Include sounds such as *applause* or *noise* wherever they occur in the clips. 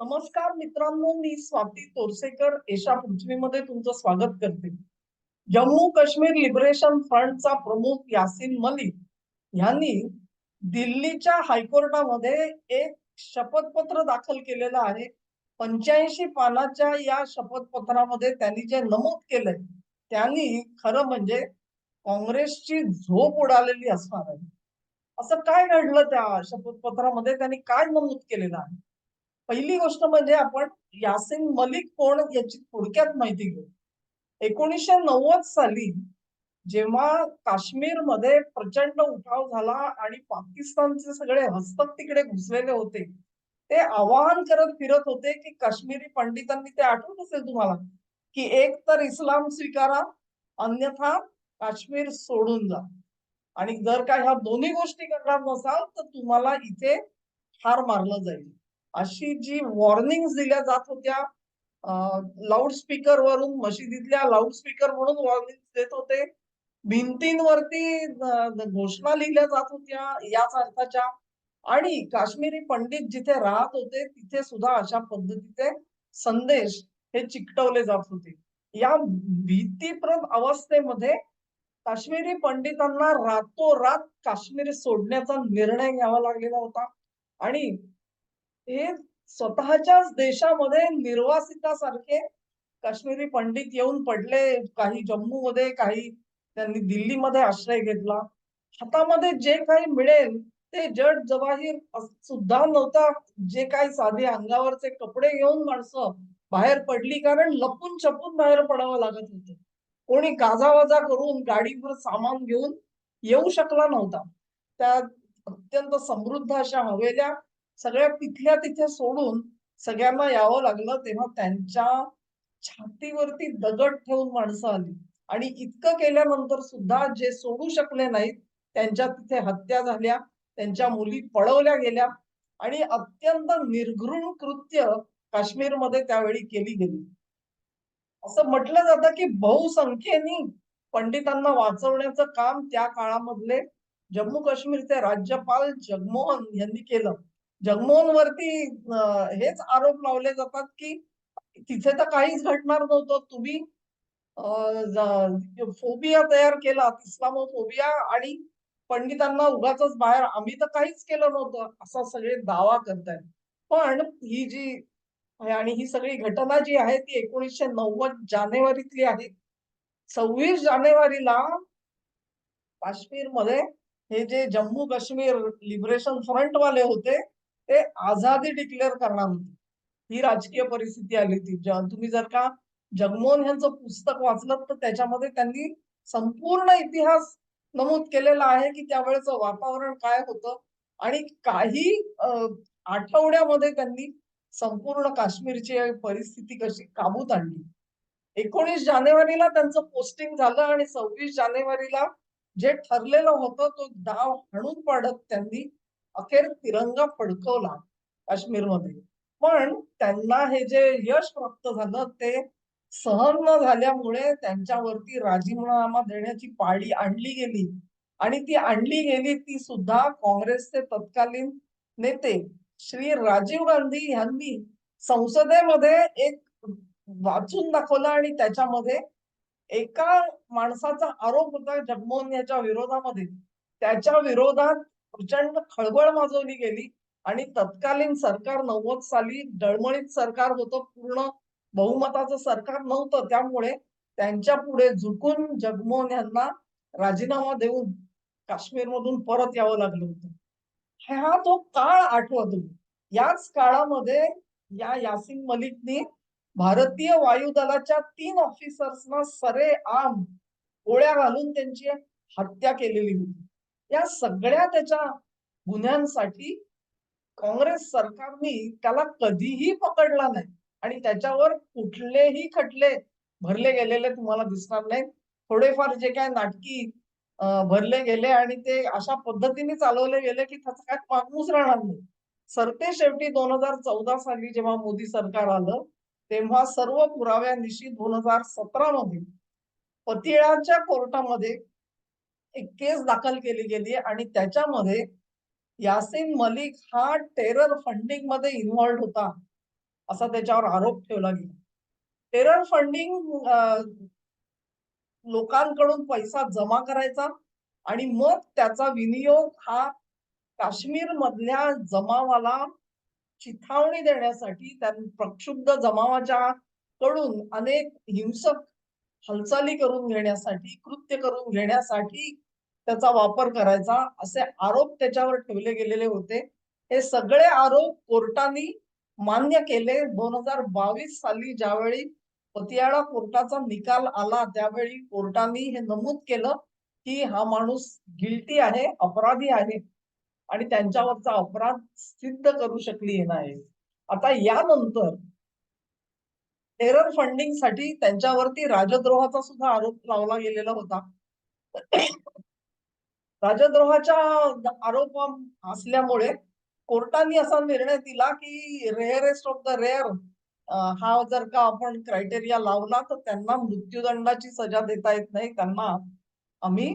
नमस्कार मित्रांनो मी स्वाती तोरसेकर. एशा पृथ्वीमध्ये तुमचं स्वागत करते. जम्मू काश्मीर लिबरेशन फ्रंटचा प्रमुख यासिन मलिक यांनी दिल्लीच्या हायकोर्टामध्ये एक शपथपत्र दाखल केलेलं आहे. पंच्याऐंशी पानाच्या या शपथपत्रामध्ये त्यांनी जे नमूद केलंय त्यांनी खरं म्हणजे काँग्रेसची झोप उडालेली असणार आहे. असं काय घडलं त्या शपथपत्रामध्ये? त्यांनी काय नमूद केलेलं आहे? पहिली गोष्ट म्हणजे आपण यासिन मलिक कोण याची थोडक्यात माहिती घेऊ. एकोणीसशे नव्वद साली जेव्हा काश्मीरमध्ये प्रचंड उठाव झाला आणि पाकिस्तानचे सगळे हस्तक तिकडे घुसलेले होते ते आवाहन करत फिरत होते की काश्मीरी पंडितांनी ते आठवत असेल तुम्हाला की एक तर इस्लाम स्वीकारा अन्यथा काश्मीर सोडून जा. आणि जर का ह्या दोन्ही गोष्टी करणार नसाल तर तुम्हाला इथे ठार मारलं जाईल. अशी जी वॉर्निंग दिल्या जात होत्या लाऊडस्पीकर वरून मशिदीतल्या लाऊडस्पीकर म्हणून वॉर्निंग देत होते. भिंतींवरती घोषणा लिहिल्या जात होत्या याच अर्थाच्या. आणि काश्मीरी पंडित जिथे राहत होते तिथे सुद्धा अशा पद्धतीचे संदेश हे चिकटवले जात होते. या भीतीप्रद अवस्थेमध्ये काश्मीरी पंडितांना रातोरात काश्मीर सोडण्याचा निर्णय घ्यावा लागलेला होता. आणि हे स्वतःच्याच देशामध्ये निर्वासितासारखे काश्मीरी पंडित येऊन पडले काही जम्मू मध्ये काही त्यांनी दिल्लीमध्ये आश्रय घेतला. हातामध्ये जे काही मिळेल ते जड जवाहीर सुद्धा नव्हता. जे काही साधे अंगावरचे कपडे घेऊन माणसं बाहेर पडली कारण लपून छपून बाहेर पडावं लागत होतं. कोणी गाजावाजा करून गाडीवर सामान घेऊन येऊ शकला नव्हता. त्या अत्यंत समृद्ध अशा हवेल्या सगळ्या तिथल्या तिथे सोडून सगळ्यांना यावं लागलं तेव्हा त्यांच्या छातीवरती दगड ठेवून माणसं आली. आणि इतकं केल्यानंतर सुद्धा जे सोडू शकले नाहीत त्यांच्या तिथे हत्या झाल्या त्यांच्या मुली पळवल्या गेल्या आणि अत्यंत निर्घृण कृत्य काश्मीरमध्ये त्यावेळी केली गेली. असं म्हटलं जातं की बहुसंख्येने पंडितांना वाचवण्याचं काम त्या काळामधले जम्मू काश्मीरचे राज्यपाल जगमोहन यांनी केलं. जगमोहनवरती हेच आरोप लावले जातात की तिथे तर काहीच घडणार नव्हतं. तुम्ही फोबिया तयार केला इस्लामोफोबिया आणि पंडितांना उगाच बाहेर. आम्ही तर काहीच केलं नव्हतं असा सगळे दावा करतायत. पण ही जी आणि ही सगळी घटना जी आहे ती एकोणीसशे नव्वद जानेवारीतली आहे. सव्वीस जानेवारीला काश्मीरमध्ये हे जे जम्मू काश्मीर लिबरेशन फ्रंट वाले होते ते आझादी डिक्लेअर करणार होते. ही राजकीय परिस्थिती आली होती. तुम्ही जर का जगमोहन यांचं पुस्तक वाचलं तर त्याच्यामध्ये त्यांनी संपूर्ण इतिहास नमूद केलेला आहे की त्यावेळेचं वातावरण काय होतं आणि काही आठवड्यामध्ये त्यांनी संपूर्ण काश्मीरची परिस्थिती कशी काबूत आणली. एकोणीस जानेवारीला त्यांचं पोस्टिंग झालं आणि सव्वीस जानेवारीला जे ठरलेलं होतं तो डाव हाणून पाडत त्यांनी अखेर तिरंगा फडकवला काश्मीरमध्ये. पण त्यांना हे जे यश प्राप्त झालं ते सहन न झाल्यामुळे त्यांच्यावरती राजीनामा देण्याची पाळी आणली गेली. आणि ती आणली गेली ती सुद्धा काँग्रेसचे तत्कालीन नेते श्री राजीव गांधी यांनी संसदेमध्ये एक वाचून दाखवलं आणि त्याच्यामध्ये एका माणसाचा आरोप होता जगमोहन याच्या विरोधामध्ये. त्याच्या विरोधात प्रचंड खळबळ माजवली गेली आणि तत्कालीन सरकार नव्वद साली डळमळीत सरकार होतं पूर्ण बहुमताचं सरकार नव्हतं. त्यामुळे त्यांच्या पुढे झुकून जगमोहन यांना राजीनामा देऊन काश्मीर मधून परत यावं लागलं होतं. हा तो काळ आठवतो. याच काळामध्ये या यासिन मलिकनी भारतीय वायुदलाच्या तीन ऑफिसर्सना सरे आम गोळ्या घालून त्यांची हत्या केलेली होती. या सगळ्या त्याच्या गुन्ह्यांसाठी काँग्रेस सरकारने त्याला कधीही पकडला नाही. आणि त्याच्यावर कुठलेही खटले भरले गेलेले तुम्हाला दिसणार नाही. थोडेफार जे काय नाटकी भरले गेले आणि ते अशा पद्धतीने चालवले गेले की त्याचा काय मागूच राहणार नाही. सरते शेवटी दोन हजार चौदा साली जेव्हा मोदी सरकार आलं तेव्हा सर्व पुराव्यानिशी दोन हजार सतरा मध्ये पतिळाच्या कोर्टामध्ये एक केस दाखल केली गेली आणि त्याच्यामध्ये यासिन मलिक हा टेरर फंडिंगमध्ये इन्व्हॉल्ड होता असा त्याच्यावर आरोप ठेवला गेला. टेरर फंडिंग लोकांकडून पैसा जमा करायचा आणि मग त्याचा विनियोग हा काश्मीर मधल्या जमावाला चिथावणी देण्यासाठी त्या प्रक्षुब्ध जमावाच्या कडून अनेक हिंसक हालचाली करून घेण्यासाठी कृत्य करून घेण्यासाठी त्याचा वापर करायचा. असे आरोप त्याच्यावर ठेवले गेलेले होते. हे सगळे आरोप कोर्टाने मान्य केले. दोन हजार बावीस साली ज्यावेळी पतियाळा कोर्टाचा निकाल आला त्यावेळी कोर्टाने हे नमूद केलं की हा माणूस गिल्टी आहे अपराधी आहे आणि त्यांच्यावरचा अपराध सिद्ध करू शकली नाही. आता यानंतर टेरर फंडिंगसाठी त्यांच्यावरती राजद्रोहाचा सुद्धा आरोप लावला गेलेला होता. राजद्रोहाच्या आरोप असल्यामुळे कोर्टाने असा निर्णय दिला की रेअरेस्ट ऑफ द रेअर हा जर का आपण क्रायटेरिया लावला तर त्यांना मृत्यूदंडाची सजा देता येत नाही. त्यांना आम्ही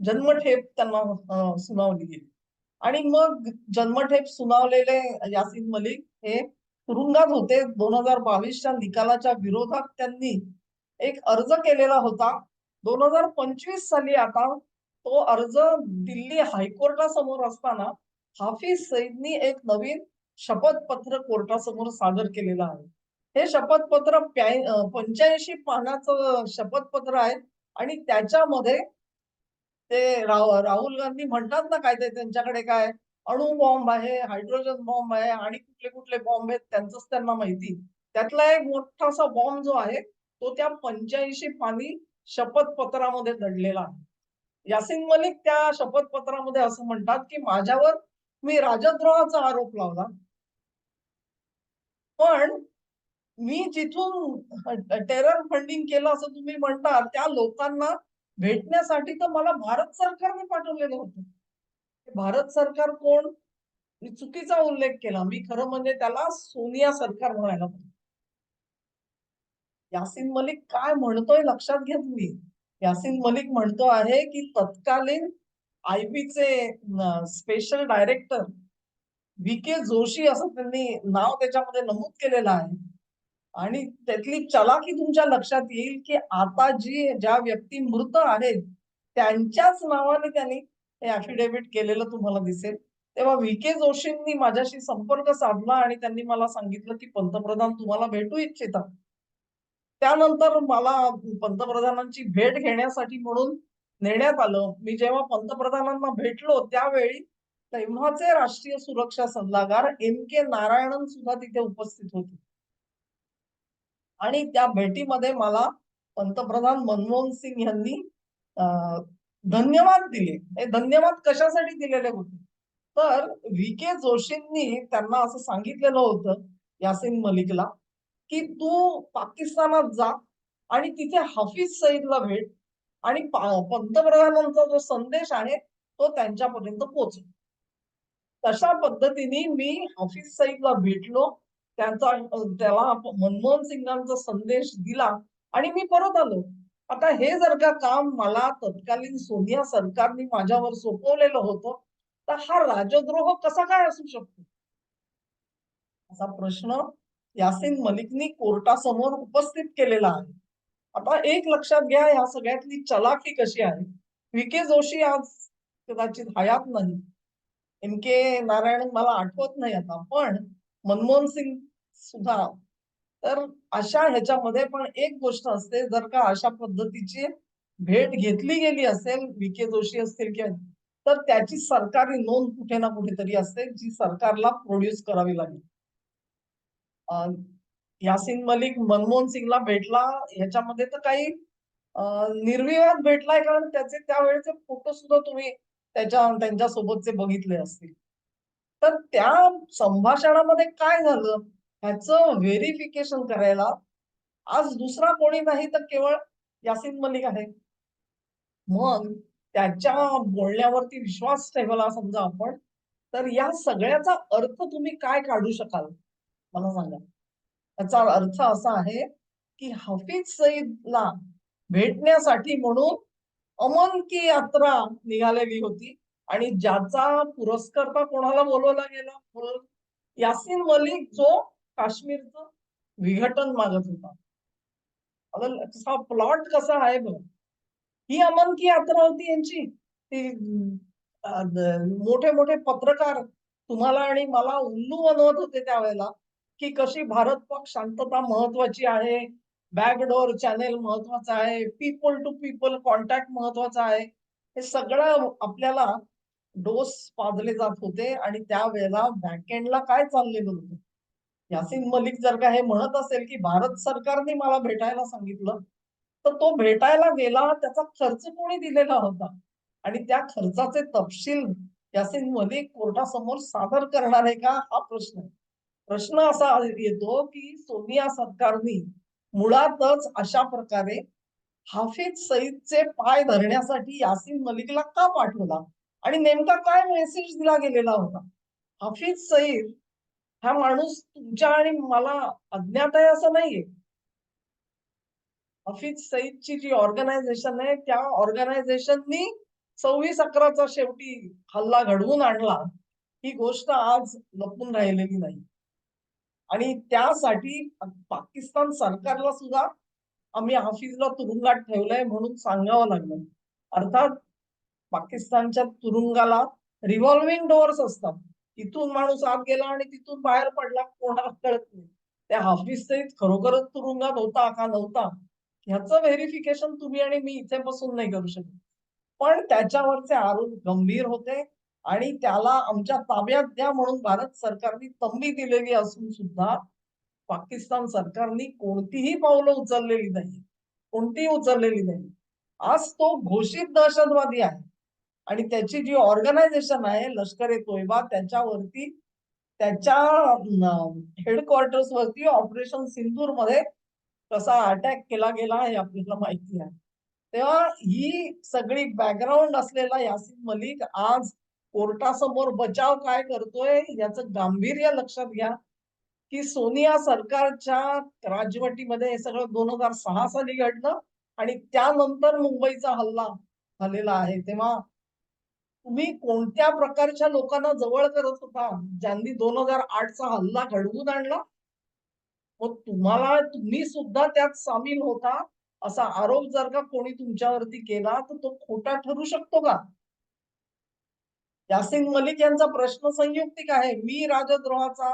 जन्मठेप त्यांना सुनावली गेली आणि मग जन्मठेप सुनावलेले यासिन मलिक हे तुरुंगात होते. दोन हजार बावीसच्या निकालाच्या विरोधात त्यांनी एक अर्ज केलेला होता. दोन हजार पंचवीस साली आता तो अर्ज दिल्ली हायकोर्टासमोर असताना हाफिज सईदनी एक नवीन शपथपत्र कोर्टासमोर सादर केलेलं आहे. हे शपथपत्र पंच्याऐंशी पानाचं शपथपत्र आहे आणि त्याच्यामध्ये ते राहुल गांधी म्हणतात ना काय ते त्यांच्याकडे काय अणु बॉम्ब आहे हायड्रोजन बॉम्ब आहे आणि कुठले कुठले बॉम्ब आहेत त्यांचंच त्यांना माहिती. त्यातला एक मोठासा बॉम्ब जो आहे तो त्या पंच्याऐंशी पाणी शपथपत्रामध्ये दडलेला आहे. यासिन मलिक त्या शपथपत्रामध्ये असं म्हणतात की माझ्यावर मी राजद्रोहाचा आरोप लावला. पण मी जिथून टेरर फंडिंग केलं असं तुम्ही म्हणता त्या लोकांना भेटण्यासाठी तर मला भारत सरकारने पाठवलेलं होतं. भारत सरकार कोण? मी चुकीचा उल्लेख केला. मी खरं म्हणजे त्याला सोनिया सरकार म्हणायला पाहिजे. यासिन मलिक काय म्हणतोय लक्षात घ्या तुम्ही यासिन मलिक म्हणतो आहे की तत्कालीन आयबीचे special director V K Joshi असं त्यांनी नाव त्याच्यामध्ये नमूद केलेलं आहे. आणि त्यातली चलाकी तुमच्या लक्षात येईल की आता जी ज्या व्यक्ती मृत आहेत त्यांच्याच नावाने त्यांनी हे अफिडेव्हिट केलेलं तुम्हाला दिसेल. तेव्हा व्ही के जोशींनी माझ्याशी संपर्क साधला आणि त्यांनी मला सांगितलं की पंतप्रधान तुम्हाला भेटू इच्छितात त्यानंतर मला पंतप्रधानांची भेट घेण्यासाठी म्हणून नेण्यात आलं. मी जेव्हा पंतप्रधानांना भेटलो त्यावेळी तेव्हाचे राष्ट्रीय सुरक्षा सल्लागार एम के नारायणन सुद्धा तिथे उपस्थित होते. आणि त्या भेटीमध्ये मला पंतप्रधान मनमोहन सिंग यांनी धन्यवाद दिले. हे धन्यवाद कशासाठी दिलेले होते? तर व्ही के जोशींनी त्यांना असं सांगितलेलं होतं यासिन मलिकला की तू पाकिस्तानात जा आणि तिथे हाफिज सईदला भेट आणि पंतप्रधानांचा जो संदेश आहे तो त्यांच्यापर्यंत पोहोच. तशा पद्धतीने मी हाफिज सईदला भेटलो त्यांचा त्याला मनमोहन सिंगांचा संदेश दिला आणि मी परत आलो. आता हे जर का काम मला तत्कालीन सोनिया सरकारने माझ्यावर सोपवलेलं होतं तर हा राजद्रोह कसा काय असू शकतो? असा प्रश्न यासिन मलिकनी कोर्टासमोर उपस्थित केलेला आहे. आता एक लक्षात घ्या या सगळ्यातली चलाकी कशी आहे? व्ही. के. जोशी आज कदाचित हयात नाही. एम. के. नारायण मला आठवत नाही आता पण मनमोहन सिंग सुद्धा. तर अशा ह्याच्यामध्ये पण एक गोष्ट असते जर का अशा पद्धतीची भेट घेतली गेली असेल विके के. जोशी असतील किंवा तर त्याची सरकारी नोंद कुठे ना कुठेतरी असते जी सरकारला प्रोड्यूस करावी लागेल. यासिन मलिक मनमोहन सिंगला भेटला. ह्याच्यामध्ये तर काही निर्विवाद भेटलाय कारण त्याचे त्यावेळेचे फोटो सुद्धा तुम्ही त्याच्या त्यांच्या सोबतचे बघितले असतील. तर त्या संभाषणामध्ये काय झालं? ह्याचं व्हेरिफिकेशन करायला आज दुसरा कोणी नाही तर केवळ यासिन मलिक आहे. मग त्याच्या बोलण्यावरती विश्वास ठेवला समजा आपण तर या सगळ्याचा अर्थ तुम्ही काय काढू शकाल? मला सांगा त्याचा अर्थ असा आहे की हफीज सईदला भेटण्यासाठी म्हणून अमन की यात्रा निघालेली होती आणि ज्याचा पुरस्कर्ता कोणाला बोलवला गेला? बोल- यासिन मलिक जो काश्मीरचं विघटन मागत होता. आता प्लॉट कसा आहे बघ. ही अमन की यात्रा होती यांची. ती मोठे मोठे पत्रकार तुम्हाला आणि मला उल्लू बनवत होते त्यावेळेला. की कशी भारत पक्ष शांतता महत्वाची आहे बॅकडोर चॅनेल महत्त्वाचा आहे पीपल टू पीपल कॉन्टॅक्ट महत्त्वाचा आहे हे सगळं आपल्याला डोस पाजले जात होते आणि त्यावेळेला बॅकेंडला काय चाललेलं होतं? यासिन मलिक जर का हे म्हणत असेल की भारत सरकारने मला भेटायला सांगितलं तर तो भेटायला गेला त्याचा खर्च कोणी दिलेला होता? आणि त्या खर्चाचे तपशील यासिन मलिक कोर्टासमोर सादर करणार आहे का? हा प्रश्न आहे. प्रश्न असा येतो की सोनिया सरकारनी मुळातच अशा प्रकारे हाफिज सईदचे पाय धरण्यासाठी यासिन मलिकला का पाठवला? आणि नेमका काय मेसेज दिला गेलेला होता? हाफिज सईद हा माणूस तुमच्या आणि मला अज्ञात आहे असं नाहीये. हफीज सईदची जी ऑर्गनायझेशन आहे त्या ऑर्गनायझेशननी सव्वीस अकराचा शेवटी हल्ला घडवून आणला. ही गोष्ट आज लपून राहिलेली नाही. आणि त्यासाठी पाकिस्तान सरकारला सुद्धा आम्ही हाफिजला तुरुंगात ठेवलंय म्हणून सांगावं लागलं. अर्थात पाकिस्तानच्या तुरुंगाला रिव्हॉल्विंग डोअर्स असतात. तिथून माणूस आत गेला आणि तिथून बाहेर पडला. कोणाला कळत नाही. त्या हाफिज सईद खरोखरच तुरुंगात होता का नव्हता? ह्याचं व्हेरिफिकेशन तुम्ही आणि मी इथे बसून नाही करू शकत. पण त्याच्यावरचे आरोप गंभीर होते. आणि त्याला आमच्या ताब्यात द्या म्हणून भारत सरकारने तंबी दिलेली असून सुद्धा पाकिस्तान सरकारने कोणतीही पावलं उचललेली नाही कोणतीही उचललेली नाही आज तो घोषित दहशतवादी आहे. आणि त्याची जी ऑर्गनायझेशन आहे लष्कर ए तोयबा त्याच्यावरती त्याच्या हेडक्वार्टर्स वरती ऑपरेशन सिंदूरमध्ये कसा अटॅक केला गेला हे आपल्याला माहिती आहे. तेव्हा ही सगळी बॅकग्राऊंड असलेला यासिन मलिक आज कोर्टासमोर बचाव काय करतोय याचं गांभीर्य लक्षात घ्या. की सोनिया सरकारच्या राजवटीमध्ये हे सगळं दोन हजार सहा साली घडलं आणि त्यानंतर मुंबईचा हल्ला झालेला आहे. तेव्हा तुम्ही कोणत्या प्रकारच्या लोकांना जवळ करत होता? ज्यांनी दोन हजार आठचा हल्ला घडवून आणला? मग तुम्हाला तुम्ही सुद्धा त्यात सामील होता असा आरोप जर का कोणी तुमच्यावरती केला तर तो खोटा ठरू शकतो का? यासिन मलिक यांचा प्रश्न संयुक्तिक आहे. मी राजद्रोहाचा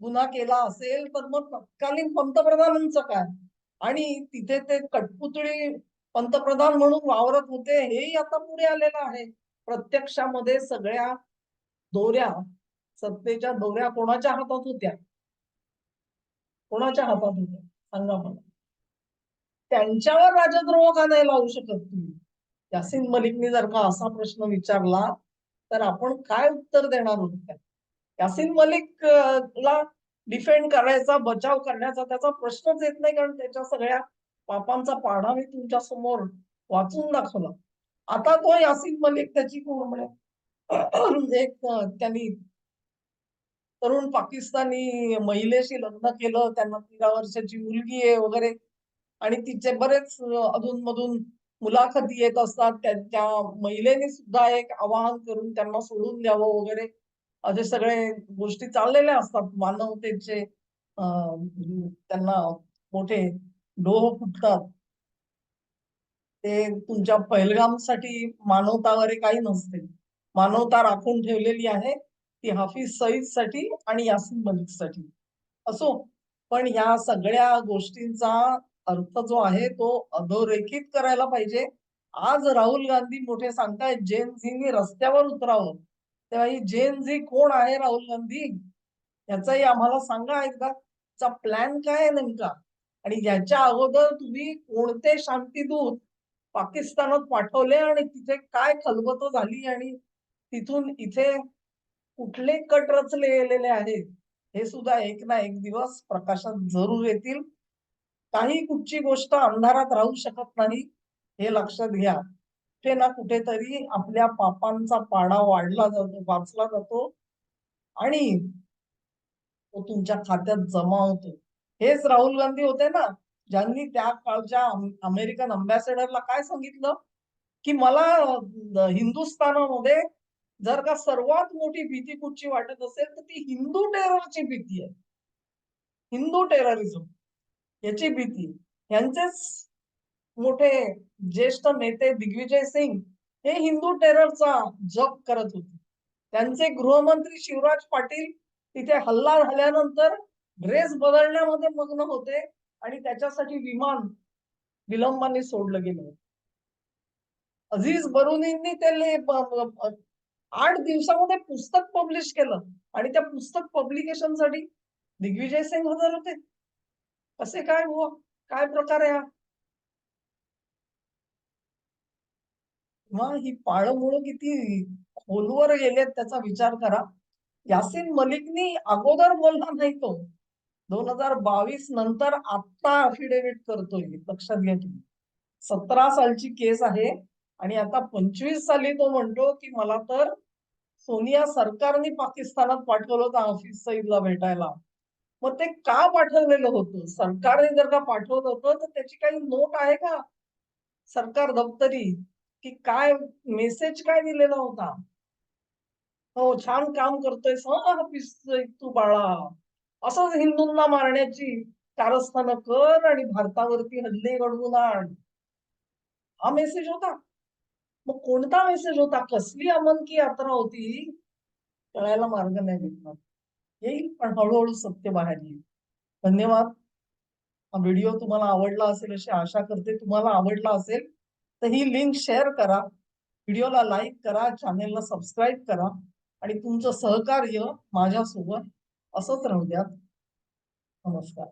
गुन्हा केला असेल तर मग तत्कालीन पंतप्रधानांचं काय? आणि तिथे ते कटपुतळी पंतप्रधान म्हणून वावरत होते हेही आता पुढे आलेलं आहे. प्रत्यक्षामध्ये सगळ्या दोऱ्या सत्तेच्या दोऱ्या कोणाच्या हातात होत्या? कोणाच्या हातात होत्या? सांगा मला. त्यांच्यावर राजद्रोह का नाही लावू शकत तुम्ही? यासिन मलिकने जर का असा प्रश्न विचारला तर आपण काय उत्तर देणार होत यासिन मलिक ला डिफेंड करायचा बचाव करण्याचा त्याचा प्रश्नच येत नाही कारण त्याच्या सगळ्या पापांचा पाढा मी तुमच्यासमोर वाचून दाखवला. आता तो यासिन मलिक त्याची कोण म्हणे? *clears throat* एक त्यांनी तरुण पाकिस्तानी महिलेशी लग्न केलं त्यांना तेरा वर्षाची मुलगी आहे वगैरे. आणि तिचे बरेच अधूनमधून मुलाखती येत असतात त्यांच्या महिलेने सुद्धा एक आवाहन करून त्यांना सोडून द्यावं वगैरे. असे सगळे गोष्टी चाललेल्या असतात. मानवतेचे त्यांना मोठे डोह फुटतात. ते तुमच्या पैलगामसाठी मानवता वगैरे काही नसते. मानवता राखून ठेवलेली आहे ती हाफिज सईदसाठी आणि यासिन मलिकसाठी असो पण या सगळ्या गोष्टींचा अर्थ जो आहे तो अधोरेखित करायला पाहिजे. आज राहुल गांधी मोठे सांगतायत जेन झींनी रस्त्यावर उतरावं. तेव्हा ही जेन झी कोण आहे राहुल गांधी? याचाही आम्हाला सांगा एकदा. प्लॅन काय आहे नेमका? आणि याच्या अगोदर तुम्ही कोणते शांतीदूत पाकिस्तानात पाठवले आणि तिथे काय खलबत झाली आणि तिथून इथे कुठले कट रचले गेलेले आहेत? हे सुद्धा एक ना एक दिवस प्रकाशात जरूर येतील. काही कुठची गोष्ट अंधारात राहू शकत नाही हे लक्षात घ्या. कुठे ना कुठेतरी आपल्या पापांचा पाडा वाढला जातो वाचला जातो आणि तो तुमच्या खात्यात जमा होतो. हेच राहुल गांधी होते ना ज्यांनी त्या काळच्या अमेरिकन अम्बॅसेडरला काय सांगितलं? की मला हिंदुस्थानामध्ये जर का सर्वात मोठी भीती कुठची वाटत असेल तर ती हिंदू टेररची भीती आहे. हिंदू टेररिझम याची भीती. यांचेच मोठे ज्येष्ठ नेते दिग्विजय सिंग हे हिंदू टेररचा जप करत होते. त्यांचे गृहमंत्री शिवराज पाटील तिथे हल्ला झाल्यानंतर ड्रेस बदलण्यामध्ये मग्न होते आणि त्याच्यासाठी विमान विलंबाने सोडलं गेलं अझीज बरुनींनी ते आठ दिवसामध्ये पुस्तक पब्लिश केलं आणि त्या पुस्तक पब्लिकेशनसाठी दिग्विजय सिंग हजर होते. कसे काय हो? काय प्रकार आहे हा? मग ही पाळमुळं किती खोलवर गेलेत त्याचा विचार करा. यासिन मलिकनी अगोदर बोलला नाही तो. दोन हजार बावीस नंतर आता अफिडेव्हिट करतोय. लक्षात घ्या तुम्ही. सतरा सालची केस आहे आणि आता पंचवीस साली तो म्हणतो की मला तर सोनिया सरकारने पाकिस्तानात पाठवलं होतं हाफिज सईदला भेटायला. मग ते का पाठवलेलं होतं? सरकारने जर का पाठवलं होतं तर त्याची काही नोट आहे का? सरकार दप्तरी की काय मेसेज काय दिलेला होता? हो छान काम करतोय हाफिज तू बाळा. असंच हिंदूंना मारण्याची कारस्थानं कर आणि भारतावरती हल्ले घडवून आण. हा मेसेज होता. मग कोणता मेसेज होता? कसली अमन की यात्रा होती? कळायला मार्ग नाही भेटणार. येईल पण हळूहळू सत्य बाहेर येईल. धन्यवाद. हा व्हिडिओ तुम्हाला आवडला असेल अशी आशा करते. तुम्हाला आवडला असेल तर ही लिंक शेअर करा. व्हिडिओला लाईक करा चॅनेलला सबस्क्राईब करा आणि तुमचं सहकार्य माझ्यासोबत असंच राहू द्या नमस्कार.